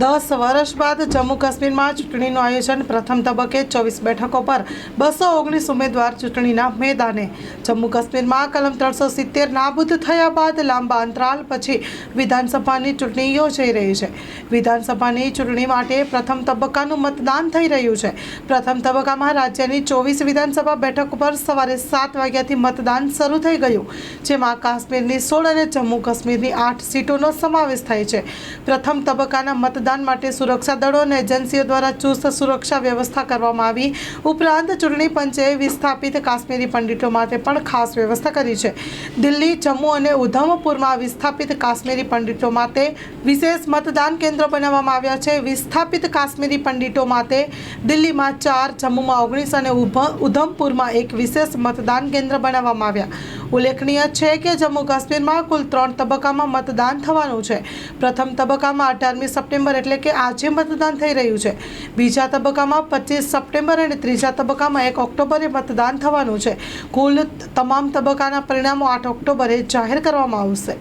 દસ વર્ષ બાદ જમ્મુ કાશ્મીરમાં ચૂંટણીનું આયોજન પ્રથમ તબક્કે ચોવીસ બેઠકો પર બસો ઓગણીસ ઉમેદવાર ચૂંટણીના મેદાને. જમ્મુ કાશ્મીરમાં કલમ ત્રણસો સિત્તેર નાબૂદ થયા બાદ લાંબા અંતરાલ પછી વિધાનસભાની ચૂંટણી યોજાઈ રહી છે. વિધાનસભાની ચૂંટણી માટે પ્રથમ તબક્કાનું મતદાન થઈ રહ્યું છે. પ્રથમ તબક્કામાં રાજ્યની ચોવીસ વિધાનસભા બેઠક પર સવારે સાત વાગ્યાથી મતદાન શરૂ થઈ ગયું, જેમાં કાશ્મીરની સોળ અને જમ્મુ કાશ્મીરની આઠ સીટોનો સમાવેશ થાય છે. પ્રથમ તબક્કાના મતદાન માટે સુરક્ષા દળો અને એજન્સીઓ દ્વારા ચુસ્ત સુરક્ષા વ્યવસ્થા કરવામાં આવી. ઉપરાંત ચૂંટણી પંચે વિસ્થાપિત કાશ્મીરી પંડિતો માટે પણ ખાસ વ્યવસ્થા કરી છે. દિલ્હી, જમ્મુ અને ઉધમપુરમાં વિસ્થાપિત કાશ્મીરી પંડિતો માટે વિશેષ મતદાન કેન્દ્રો બનાવવામાં આવ્યા છે. વિસ્થાપિત કાશ્મીરી પંડિતો માટે દિલ્હીમાં ચાર, જમ્મુમાં ઓગણીસ અને ઉધમપુરમાં એક વિશેષ મતદાન કેન્દ્ર બનાવવામાં આવ્યા. ઉલ્લેખનીય છે કે જમ્મુ કાશ્મીરમાં કુલ ત્રણ તબક્કામાં મતદાન થવાનું છે. પ્રથમ તબક્કામાં અઢારમી સપ્ટેમ્બર એટલે કે આજે મતદાન થઈ રહ્યું છે. બીજા તબક્કામાં પચીસ સપ્ટેમ્બર અને ત્રીજા તબક્કામાં એક ઓક્ટોબરે મતદાન થવાનું છે. કુલ તમામ તબક્કાના પરિણામો આઠ ઓક્ટોબરે જાહેર કરવામાં આવશે.